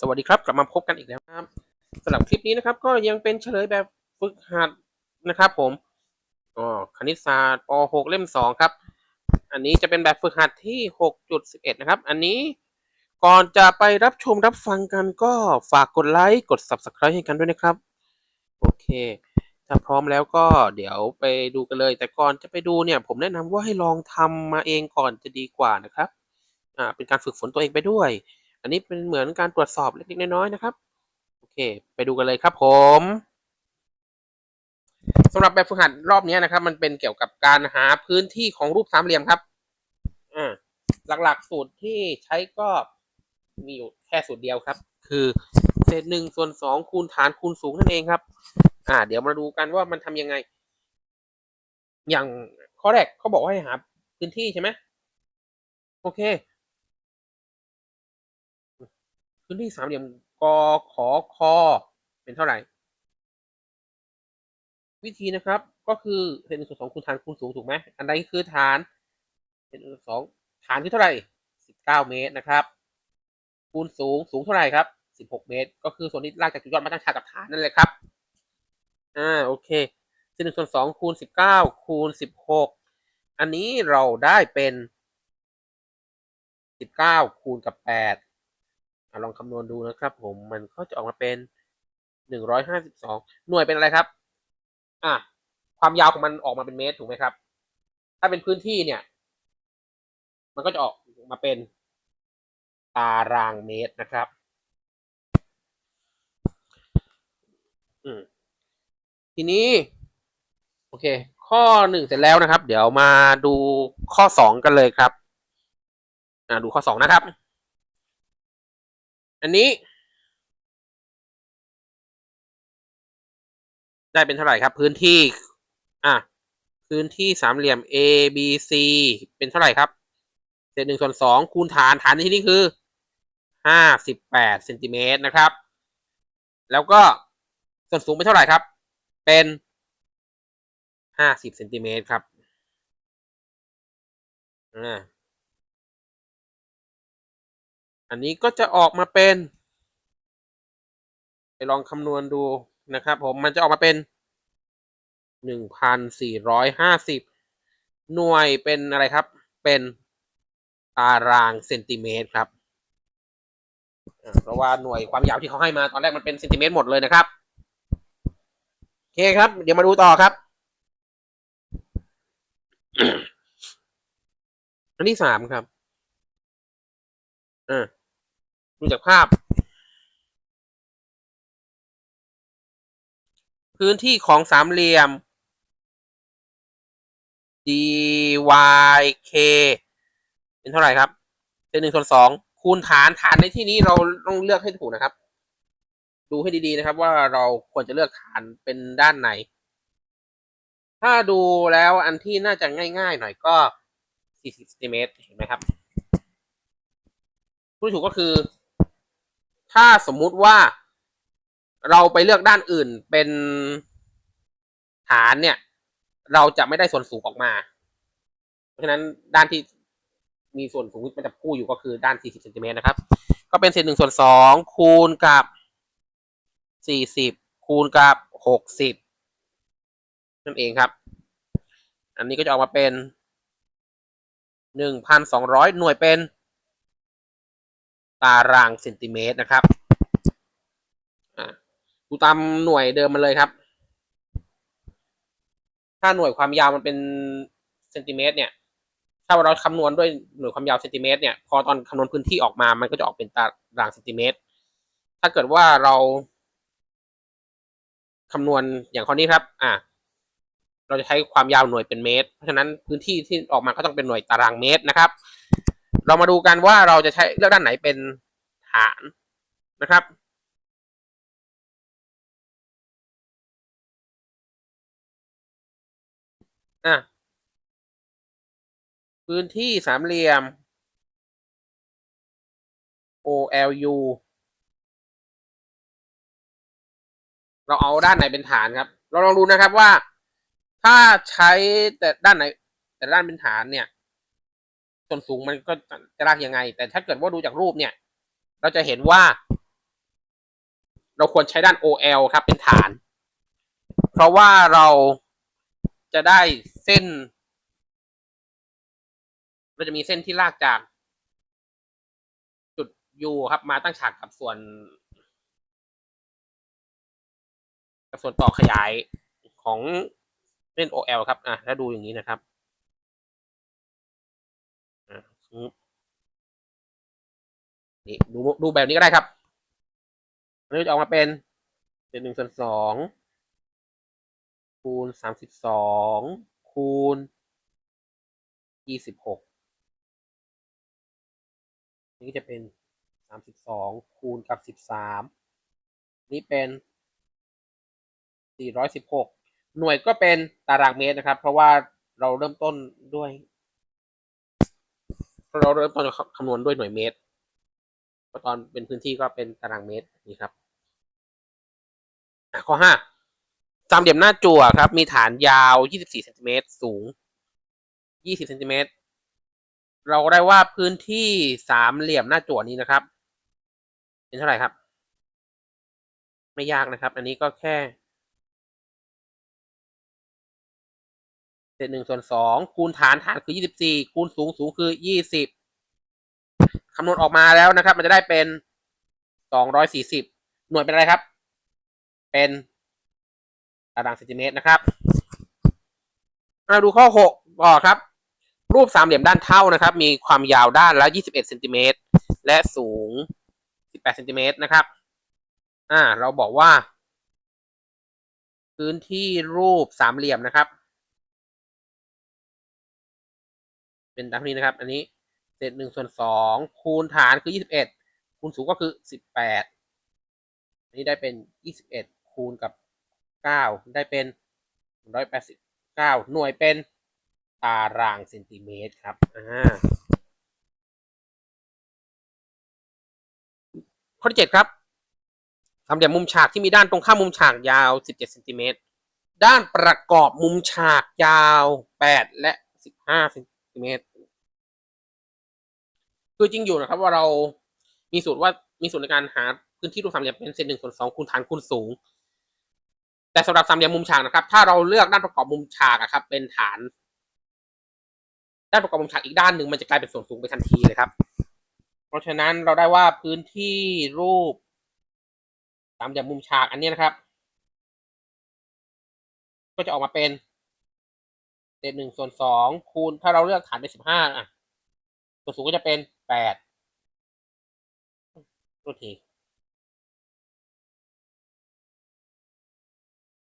สวัสดีครับ กลับมาพบกันอีกแล้วครับสำหรับคลิปนี้นะครับ ก็ยังเป็นเฉลยแบบฝึกหัดนะครับ ผมอ๋อคณิตศาสตร์ป .6 เล่ม 2 ครับ อันนี้จะเป็นแบบฝึกหัดที่ 6.11 นะครับ อันนี้ก่อนจะไปรับชมรับฟังกันก็ฝากกดไลค์กด Subscribe ให้กันด้วยนะครับ โอเค ถ้าพร้อมแล้วก็เดี๋ยวไปดูกันเลย แต่ก่อนจะไปดูเนี่ย ผมแนะนำว่าให้ลองทำมาเองก่อนจะดีกว่านะครับอ่าเป็นการฝึกฝนตัวเองไปด้วย อันนี้เป็นเหมือนการตรวจสอบเล็กๆน้อยๆนะครับ โอเค ไปดูกันเลยครับผมสำหรับแบบฝึกหัดรอบนี้นะครับ มันเป็นเกี่ยวกับการหาพื้นที่ของรูปสามเหลี่ยมครับอ่าหลักๆสูตรที่ใช้ก็มีอยู่แค่สูตรเดียวครับ คือเศษหนึ่งส่วนสองคูณฐานคูณสูงนั่นเองครับ อ่า เดี๋ยวมาดูกันว่ามันทำยังไง อย่างข้อแรกเขาบอกว่าให้หาพื้นที่ใช่ไหมโอเค พื้นที่สามเหลี่ยมกขอคอเป็นเท่าไหร่ วิธีนะครับก็คือเศษหนึ่งส่วนสองคูณฐานคูณสูงถูกไหมอันใดคือฐานเศษหนึ่งส่วนสองฐานคือเท่าไหร่สิบเก้าเมตรนะครับ คูณสูงสูงเท่าไหร่ครับสิบหกเมตร ก็คือส่วนที่ลากจากจุดยอดมาตั้งฉากกับฐานนั่นเลยครับอ่าโอเคเศษหนึ่งส่วนสองคูณสิบเก้าคูณสิบหกอันนี้เราได้เป็นสิบเก้าคูณกับแปด ลองคำนวณดูนะครับ ผมมันก็จะออกมาเป็นหนึ่งร้อยห้าสิบสองหน่วยเป็นอะไรครับ อะความยาวของมันออกมาเป็นเมตรถูกไหมครับ ถ้าเป็นพื้นที่เนี่ย มันก็จะออกมาเป็นตารางเมตรนะครับ อืมทีนี้ โอเค ข้อหนึ่งเสร็จแล้วนะครับ เดี๋ยวมาดูข้อสองกันเลยครับ อ่าดูข้อสองนะครับ อันนี้ ได้เป็นเท่าไหร่ครับ พื้นที่ อะ พื้นที่สามเหลี่ยม A B C เป็นเท่าไหร่ครับ เศษหนึ่งส่วนสองคูณฐานฐานในที่นี้คือห้าสิบแปดเซนติเมตรนะครับ แล้วก็ส่วนสูงเป็นเท่าไหร่ครับ เป็นห้าสิบเซนติเมตรครับ อ่า อันนี้ก็จะออกมาเป็นไปลองคำนวณดูนะครับผมมันจะออกมาเป็นหนึ่งพันสี่ร้อยห้าสิบหน่วยเป็นอะไรครับ เป็นตารางเซนติเมตรครับเพราะว่าหน่วยความยาวที่เขาให้มาตอนแรกมันเป็นเซนติเมตรหมดเลยนะครับโอเคครับ เดี๋ยวมาดูต่อครับ อันที่สามครับอ่า ดูจากภาพ พื้นที่ของสามเหลี่ยม dyk เป็นเท่าไหร่ครับเป็นหนึ่งส่วนสองคูณฐานฐานในที่นี้เราต้องเลือกให้ถูกนะครับ ดูให้ดีๆนะครับ ว่าเราควรจะเลือกฐานเป็นด้านไหน ถ้าดูแล้วอันที่น่าจะง่ายๆหน่อยก็40เซนติเมตรเห็นไหมครับผู้ถูกก็คือ ถ้าสมมุติว่าเราไปเลือกด้านอื่นเป็นฐานเนี่ย เราจะไม่ได้ส่วนสูงออกมา เพราะฉะนั้นด้านที่มีส่วนสูงมันจะคู่อยู่ก็คือด้าน 40เซนติเมตรนะครับ ก็เป็นเศษหนึ่งส่วนสองคูณกับ 40 คูณกับ 60 นั่นเองครับ อันนี้ก็จะออกมาเป็น 1,200 หน่วยเป็น ตารางเซนติเมตรนะครับ อ่าดูตามหน่วยเดิมมาเลยครับ ถ้าหน่วยความยาวมันเป็นเซนติเมตรเนี่ย ถ้าเราคำนวณด้วยหน่วยความยาวเซนติเมตรเนี่ย พอตอนคำนวณพื้นที่ออกมา มันก็จะออกเป็นตารางเซนติเมตร ถ้าเกิดว่าเราคำนวณอย่างข้อนี้ครับ อ่าเราจะใช้ความยาวหน่วยเป็นเมตร เพราะฉะนั้นพื้นที่ที่ออกมาก็ต้องเป็นหน่วยตารางเมตรนะครับ เรามาดูกันว่าเราจะใช้เลือกด้านไหนเป็นฐานนะครับ อะพื้นที่สามเหลี่ยม OLU เราเอาด้านไหนเป็นฐานครับ เราลองดูนะครับว่า ถ้าใช้แต่ด้านไหน แต่ด้านเป็นฐานเนี่ย ส่วนสูงมันก็จะลากยังไง แต่ถ้าเกิดว่าดูจากรูปเนี่ย เราจะเห็นว่า เราควรใช้ด้าน OL ครับ เป็นฐาน เพราะว่าเราจะได้เส้น เราจะมีเส้นที่ลากจาก จุด U ครับ มาตั้งฉากกับส่วน กับส่วนต่อขยายของเส้น OL ครับอะถ้าดูอย่างนี้นะครับ นี่ดูดูแบบนี้ก็ได้ครับอันนี้จะออกมาเป็นเศษหนึ่งส่วนสองคูณสามสิบสองคูณยี่สิบหกนี่จะเป็นสามสิบสองคูณกับสิบสามนี่เป็นสี่ร้อยสิบหกหน่วยก็เป็นตารางเมตรนะครับ เพราะว่าเราเริ่มต้นด้วย เราเริ่มต้นคำนวณด้วยหน่วยเมตรตอนเป็นพื้นที่ก็เป็นตารางเมตรนี่ครับ ข้อห้าสามเหลี่ยมหน้าจั่วครับ มีฐานยาว24เซนติเมตรสูง20เซนติเมตรเราได้ว่าพื้นที่สามเหลี่ยมหน้าจั่วนี้นะครับ เป็นเท่าไหร่ครับ ไม่ยากนะครับ อันนี้ก็แค่ เศษหนึ่งส่วนสองคูณฐานฐานคือ24คูณสูงสูงคือ20คำนวณออกมาแล้วนะครับ มันจะได้เป็น240หน่วยเป็นอะไรครับ เป็นตารางเซนติเมตรนะครับมาดูข้อ6ต่อครับ รูปสามเหลี่ยมด้านเท่านะครับ มีความยาวด้านละ21เอ็ดเซนติเมตรและสูง18เซนติเมตรนะครับ อ่า เราบอกว่า พื้นที่รูปสามเหลี่ยมนะครับ เป็นตามนี้นะครับ อันนี้เศษหนึ่งส่วนสองคูณฐานคือ21คูณสูงก็คือ18อันนี้ได้เป็น21คูณกับ9ได้เป็น189หน่วยเป็นตารางเซนติเมตรครับอ่าข้อที่7ครับสามเหลี่ยมมุมฉากที่มีด้านตรงข้ามมุมฉากยาว 17เซนติเมตร ด้านประกอบมุมฉากยาว 8 และ 15เซน เมตร คือจริงอยู่นะครับ ว่าเรามีสูตรว่ามีสูตรในการหาพื้นที่รูปสามเหลี่ยมเป็นเศษหนึ่งส่วนสองคูณฐานคูณสูง แต่สำหรับสามเหลี่ยมมุมฉากนะครับ ถ้าเราเลือกด้านประกอบมุมฉากอะครับ เป็นฐาน ด้านประกอบมุมฉากอีกด้านหนึ่งมันจะกลายเป็นส่วนสูงไปทันทีเลยครับ เพราะฉะนั้นเราได้ว่าพื้นที่รูปสามเหลี่ยมมุมฉากอันนี้นะครับ ก็จะออกมาเป็น ศษหนึ่งส่วนสองคูณถ้าเราเลือกฐานเป็นสิบห้าอะส่วนสูงก็จะเป็นแปดตัวที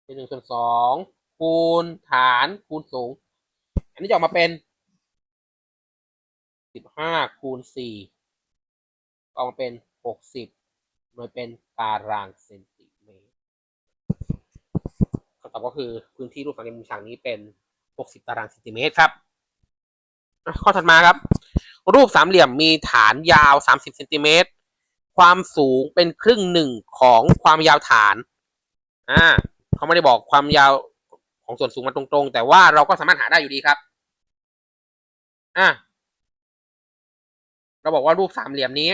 เป็นหนึ่งส่วนสองคูณฐานคูณสูง อันนี้จะออกมาเป็นสิบห้าคูณสี่ออกมาเป็นหกสิบโดยเป็นตารางเซนติเมตรคำตอบก็คือพื้นที่รูปสามเหลี่ยมมุมฉากนี้เป็น หกสิบตารางเซนติเมตรครับ ข้อถัดมาครับ รูปสามเหลี่ยมมีฐานยาว 30เซนติเมตร ความสูงเป็นครึ่งหนึ่งของความยาวฐาน อ่าเขาไม่ได้บอกความยาวของส่วนสูงมันตรงๆ แต่ว่าเราก็สามารถหาได้อยู่ดีครับ อ่าเราบอกว่ารูปสามเหลี่ยมนี้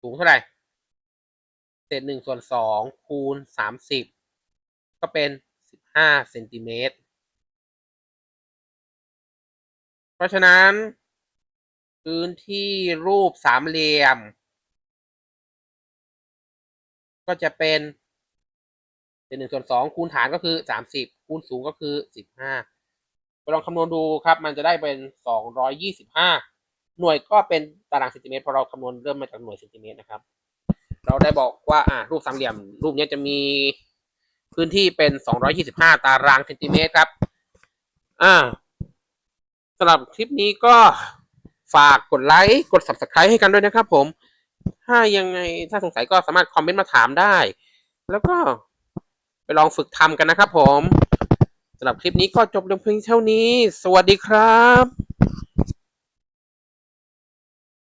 สูงเท่าไหร่เศษหนึ่งส่วนสองคูณสามสิบ ก็เป็นสิบห้าเซนติเมตร เพราะฉะนั้น พื้นที่รูปสามเหลี่ยม ก็จะเป็นเศษหนึ่งส่วนสองคูณฐานก็คือสามสิบคูณสูงก็คือสิบห้าไปลองคำนวณดูครับ มันจะได้เป็นสองร้อยยี่สิบห้าหน่วยก็เป็นตารางเซนติเมตรเพราะเราคำนวณเริ่มมาจากหน่วยเซนติเมตรนะครับ เราได้บอกว่าอ่ารูปสามเหลี่ยม รูปนี้จะมี พื้นที่เป็นสองร้อยี่สิบห้าตารางเซนติเมตรครับ อ่าสำหรับคลิปนี้ก็ฝากกดไลค์ กด subscribe ให้กันด้วยนะครับผม ถ้ายังไงถ้าสงสัยก็สามารถคอมเมนต์มาถามได้ แล้วก็ไปลองฝึกทำกันนะครับผมสำหรับคลิปนี้ก็จบลงเพียงเท่านี้ สวัสดีครับ